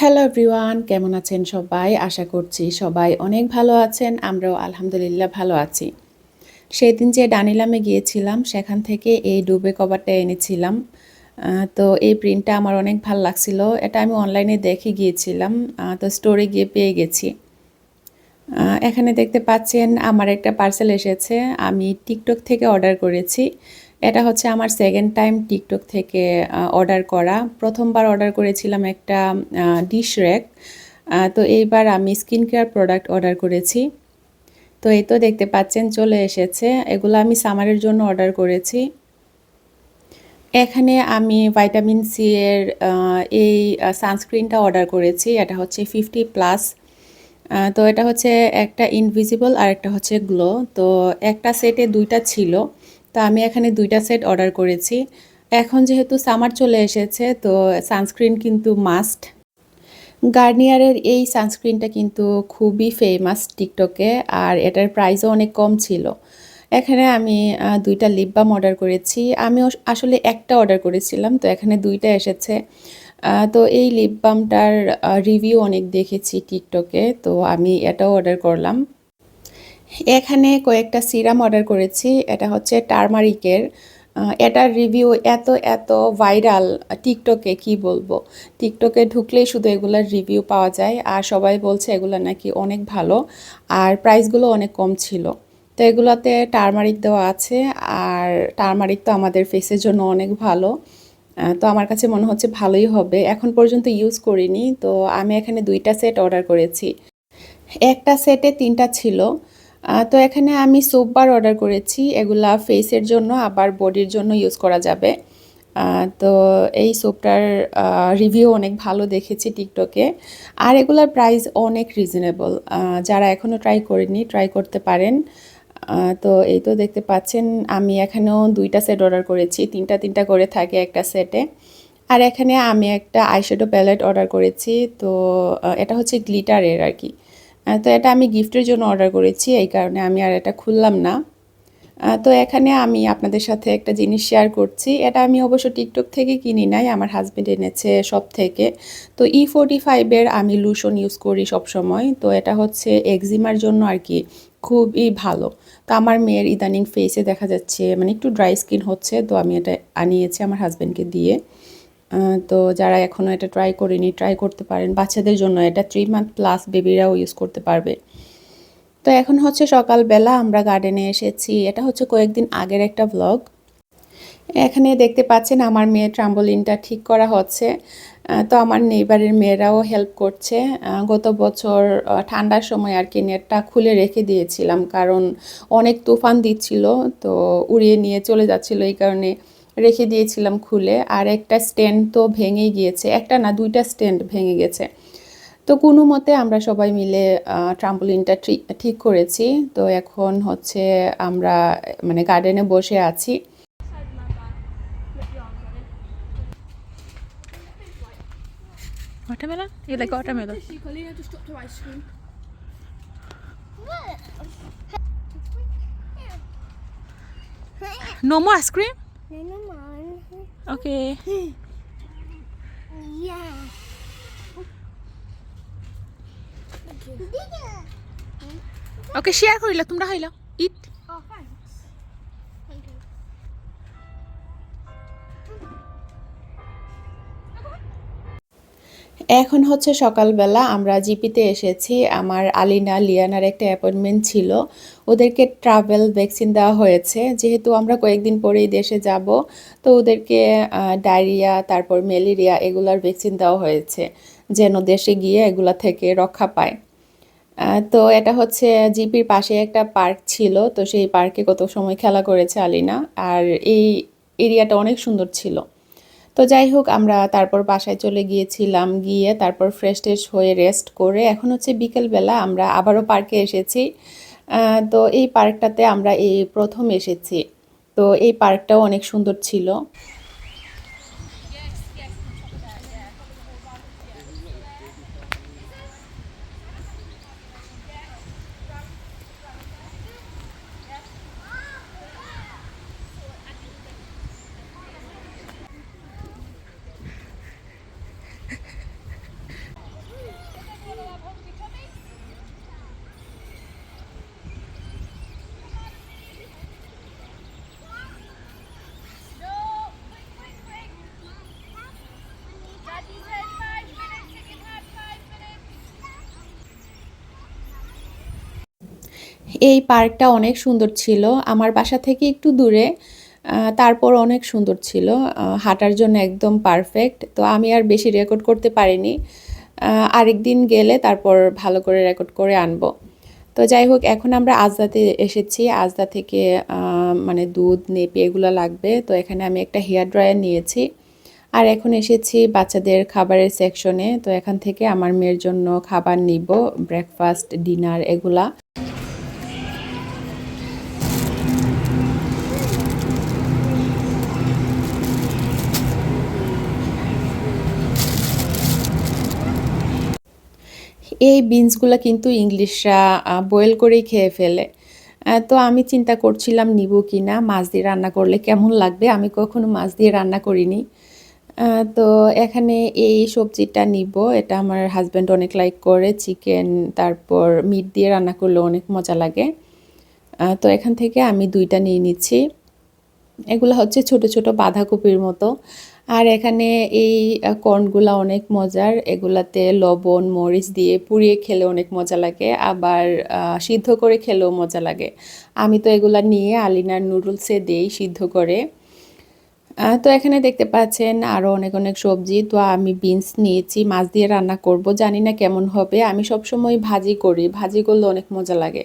Hello everyone কেমন আছেন সবাই? আশা করছি সবাই অনেক ভালো আছেন, আমরাও আলহামদুলিল্লাহ ভালো আছি। সেদিন যে ডানিলামে গিয়েছিলাম, সেখান থেকে এই ডুবে কভারটা এনেছিলাম। তো এই প্রিন্টটা আমার অনেক ভালো লাগছিল। এটা আমি অনলাইনে দেখে গিয়েছিলাম তো স্টোরে গিয়ে পেয়ে গেছি। এখানে দেখতে পাচ্ছেন, আমার একটা পার্সেল এসেছে, আমি টিকটক থেকে অর্ডার করেছি। এটা হচ্ছে আমার সেকেন্ড টাইম টিকটক থেকে অর্ডার করা। প্রথমবার অর্ডার করেছিলাম একটা ডিশ র্যাক তো এইবার আমি স্কিন কেয়ার প্রোডাক্ট অর্ডার করেছি। তো এই তো দেখতে পাচ্ছেন, চলে এসেছে। এগুলো আমি সামারের জন্য অর্ডার করেছি। এখানে আমি ভাইটামিন সি এর এই সানস্ক্রিনটা অর্ডার করেছি। এটা হচ্ছে ফিফটি প্লাস তো এটা হচ্ছে একটা ইনভিজিবল আর একটা হচ্ছে গ্লো তো একটা সেটে দুইটা ছিল। তো আমি এখানে দুইটা সেট অর্ডার করেছি। এখন যেহেতু সামার চলে এসেছে, তো সানস্ক্রিন কিন্তু মাস্ট। গার্নিয়ারের এই সানস্ক্রিনটা কিন্তু খুবই ফেমাস টিকটকে, আর এটার প্রাইসও অনেক কম ছিল। এখানে আমি দুইটা লিপ বাম অর্ডার করেছি। আমি আসলে একটা অর্ডার করেছিলাম, তো এখানে দুইটা এসেছে। তো এই লিপ বামটার রিভিউ অনেক দেখেছি টিকটকে, তো আমি এটাও অর্ডার করলাম। এখানে কয়েকটা সিরাম অর্ডার করেছি। এটা হচ্ছে টার্মারিকের। এটার রিভিউ এত এত ভাইরাল টিকটকে কি বলব? টিকটকে ঢুকলেই শুধু এগুলার রিভিউ পাওয়া যায়। আর সবাই বলছে এগুলো নাকি অনেক ভালো। আর প্রাইসগুলো অনেক কম ছিল। তো এগুলোতে টার্মারিক দেওয়া আছে। আর টার্মারিক তো আমাদের ফেসের জন্য অনেক ভালো। তো আমার কাছে মনে হচ্ছে ভালোই হবে। এখন পর্যন্ত ইউজ করিনি। তো আমি এখানে দুইটা সেট অর্ডার করেছি। একটা সেটে তিনটা ছিল। তো এখানে আমি সোপ বার অর্ডার করেছি। এগুলা ফেসের জন্য, আবার বডির জন্য ইউজ করা যাবে। তো এই সোপটার রিভিউ অনেক ভালো দেখেছি টিকটকে আর এগুলার প্রাইস অনেক রিজনেবল যারা এখনও ট্রাই করেনি ট্রাই করতে পারেন। তো এই তো দেখতে পাচ্ছেন, আমি এখানেও দুইটা সেট অর্ডার করেছি। তিনটা তিনটা করে থাকে একটা সেটে আর এখানে আমি একটা আইশ্যাডো প্যালেট অর্ডার করেছি। তো এটা হচ্ছে গ্লিটারের আর কি। তো এটা আমি গিফটের জন্য অর্ডার করেছি, এই কারণে আমি আর এটা খুললাম না। তো এখানে আমি আপনাদের সাথে একটা জিনিস শেয়ার করছি। এটা আমি অবশ্য টিকটক থেকে কিনি নাই, আমার হাজব্যান্ড এনেছে সব থেকে। তো ই ফোর্টি ফাইভের আমি লুশন ইউজ করি সব সময় তো এটা হচ্ছে এক্সিমার জন্য আর কি খুবই ভালো। তো আমার মেয়ের ইদানিং ফেসে দেখা যাচ্ছে মানে একটু ড্রাই স্কিন হচ্ছে, তো আমি এটা আনিয়েছি আমার হাজব্যান্ডকে দিয়ে। তো যারা এখনও এটা ট্রাই করেনি ট্রাই করতে পারেন। বাচ্চাদের জন্য এটা থ্রি মান্থ প্লাস বেবিরাও ইউজ করতে পারবে। তো এখন হচ্ছে সকালবেলা আমরা গার্ডেনে এসেছি। এটা হচ্ছে কয়েকদিন আগের একটা ব্লগ এখানে দেখতে পাচ্ছেন আমার মেয়ের ট্রাম্বোলিনটা ঠিক করা হচ্ছে। তো আমার নেইবারের মেয়েরাও হেল্প করছে। গত বছর ঠান্ডার সময় আর কি নেটটা খুলে রেখে দিয়েছিলাম। কারণ অনেক তুফান দিচ্ছিল, তো উড়িয়ে নিয়ে চলে যাচ্ছিল এই কারণে। রেখে দিয়েছিলাম খুলে, আর একটা স্ট্যান্ড তো ভেঙে গিয়েছে। একটা না, দুইটা স্ট্যান্ড ভেঙে গেছে। তো কোনো মতে আমরা সবাই মিলে ট্রাম্পলিনটা ঠিক করেছি। তো এখন হচ্ছে আমরা মানে গার্ডেনে বসে আছি। No more? Okay. yeah. Okay, share ko ila. Tumra ila. Eat. এখন হচ্ছে সকালবেলা আমরা জিপিতে এসেছি। আমার আলিনা, লিয়ানার একটা অ্যাপয়েন্টমেন্ট ছিল। ওদেরকে ট্রাভেল ভ্যাকসিন দেওয়া হয়েছে। যেহেতু আমরা কয়েকদিন পরেই দেশে যাব, তো ওদেরকে ডায়রিয়া, তারপর ম্যালেরিয়া এগুলার ভ্যাকসিন দেওয়া হয়েছে, যেন দেশে গিয়ে এগুলা থেকে রক্ষা পায়। তো এটা হচ্ছে জিপির পাশে একটা পার্ক ছিল, তো সেই পার্কে কত সময় খেলা করেছে আলিনা। আর এই এরিয়াটা অনেক সুন্দর ছিল। তো যাই হোক, আমরা তারপর বাসায় চলে গিয়েছিলাম, গিয়ে তারপর ফ্রেশ ট্রেশ হয়ে রেস্ট করে এখন হচ্ছে বিকেলবেলা আমরা আবারও পার্কে এসেছি। তো এই পার্কটাতে আমরা এই প্রথম এসেছি। তো এই পার্কটাও অনেক সুন্দর ছিল। এই পার্কটা অনেক সুন্দর ছিল। আমার বাসা থেকে একটু দূরে তারপর অনেক সুন্দর ছিল। হাঁটার জন্য একদম পারফেক্ট তো আমি আর বেশি রেকর্ড করতে পারিনি। আহ, আরেকদিন গেলে তারপর ভালো করে রেকর্ড করে আনব। তো যাই হোক এখন আমরা আজদাতে এসেছি। আজদা থেকে মানে দুধ নেপি এগুলো লাগবে। তো এখানে আমি একটা হেয়ার ড্রায়ার নিয়েছি। আর এখন এসেছি বাচ্চাদের খাবারের সেকশনে তো এখান থেকে আমার মেয়ের জন্য খাবার নিব। ব্রেকফাস্ট ডিনার এগুলা। এই বিনসগুলো কিন্তু ইংলিশরা বয়েল করেই খেয়ে ফেলে। তো আমি চিন্তা করছিলাম নিব কি না, মাছ দিয়ে রান্না করলে কেমন লাগবে? আমি কখনো মাছ দিয়ে রান্না করিনি। তো এখানে এই সবজিটা নিব, এটা আমার হাজব্যান্ড অনেক লাইক করে চিকেন তারপর মিট দিয়ে রান্না করলে অনেক মজা লাগে। তো এখান থেকে আমি দুইটা নিয়ে নিচ্ছি। এগুলো হচ্ছে ছোট ছোট বাঁধাকপির মতো। আর এখানে এই কর্নগুলা অনেক মজার। এগুলাতে লবণ, মরিচ দিয়ে পুড়িয়ে খেলে অনেক মজা লাগে, আবার সিদ্ধ করে খেলেও মজা লাগে। আমি তো এগুলা নিয়ে আলিনার নুডলসে দেই সিদ্ধ করে। তো এখানে দেখতে পাচ্ছেন আরও অনেক অনেক সবজি। তো আমি বিনস নিয়েছি, মাছ দিয়ে রান্না করব। জানি না কেমন হবে। আমি সবসময় ভাজি করি। ভাজি করলে অনেক মজা লাগে।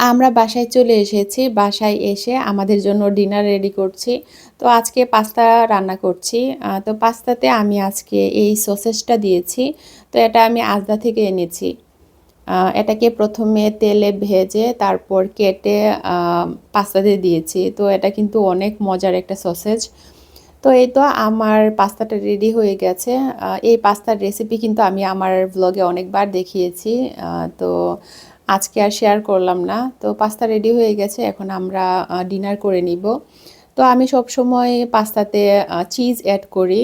আমরা বাসায় চলে এসেছি, বাসায় এসে আমাদের জন্য ডিনার রেডি করছি। তো আজকে পাস্তা রান্না করছি। তো পাস্তাতে আমি আজকে এই সসেসটা দিয়েছি। তো এটা আমি আজদা থেকে এনেছি। এটাকে প্রথমে তেলে ভেজে তারপর কেটে পাস্তাতে দিয়েছি। তো এটা কিন্তু অনেক মজার একটা সসেজ তো এই তো আমার পাস্তাটা রেডি হয়ে গেছে। এই পাস্তার রেসিপি কিন্তু আমি আমার ব্লগে অনেকবার দেখিয়েছি। তো আজকে আর শেয়ার করলাম না। তো পাস্তা রেডি হয়ে গেছে, এখন আমরা ডিনার করে নিব। তো আমি সব সময় পাস্তাতে চিজ অ্যাড করি।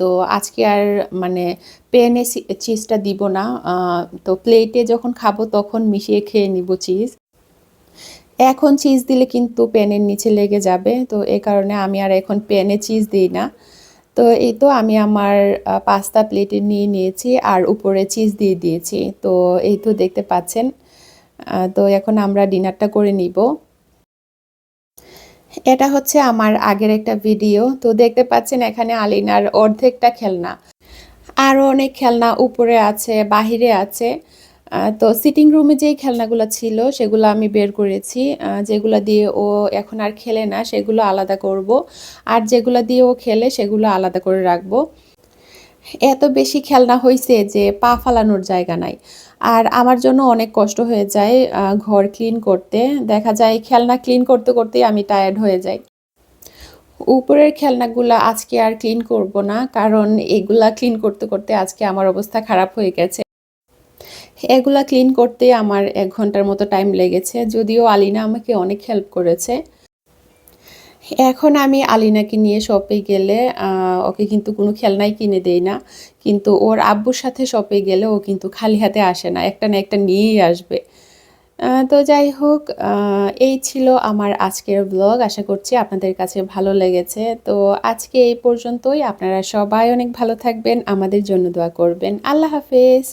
তো আজকে আর মানে পেনে চিজটা দিব না। তো প্লেটে যখন খাব তখন মিশিয়ে খেয়ে নিব চিজ এখন চিজ দিলে কিন্তু প্যানের নিচে লেগে যাবে। তো এই কারণে আমি আর এখন প্যানে চিজ দিই না। তো এই তো আমি আমার পাস্তা প্লেটে নিয়ে নিয়েছি আর উপরে চিজ দিয়ে দিয়েছি। তো এই তো দেখতে পাচ্ছেন। তো এখন আমরা ডিনারটা করে নিব। এটা হচ্ছে আমার আগের একটা ভিডিও। তো দেখতে পাচ্ছেন এখানে আলিনার অর্ধেকটা খেলনা। আরও অনেক খেলনা উপরে আছে, বাহিরে আছে। তো সিটিং রুমে যেই খেলনাগুলো ছিল, সেগুলো আমি বের করেছি। যেগুলো দিয়ে ও এখন আর খেলে না, সেগুলো আলাদা করব। আর যেগুলো দিয়ে ও খেলে, সেগুলো আলাদা করে রাখব। এত বেশি খেলনা হয়েছে যে পা ফালানোর জায়গা নাই। আর আমার জন্য অনেক কষ্ট হয়ে যায় ঘর ক্লিন করতে। দেখা যায় খেলনা ক্লিন করতে করতেই আমি টায়ার্ড হয়ে যাই। উপরের খেলনাগুলো আজকে আর ক্লিন করব না, কারণ এগুলা ক্লিন করতে করতে আজকে আমার অবস্থা খারাপ হয়ে গেছে। এগুলা ক্লিন করতে আমার এক ঘণ্টার মতো টাইম লেগেছে, যদিও আলিনা আমাকে অনেক হেল্প করেছে। এখন আমি আলিনাকে নিয়ে শপে গেলে ওকে কিন্তু কোনো খেলনাই কিনে দেই না। কিন্তু ওর আব্বুর সাথে শপে গেলে ও কিন্তু খালি হাতে আসে না, একটা না একটা নিয়েই আসবে। তো যাই হোক এই ছিল আমার আজকের ব্লগ আশা করছি আপনাদের কাছে ভালো লেগেছে। তো আজকে এই পর্যন্তই। আপনারা সবাই অনেক ভালো থাকবেন, আমাদের জন্য দোয়া করবেন। আল্লাহ হাফেজ।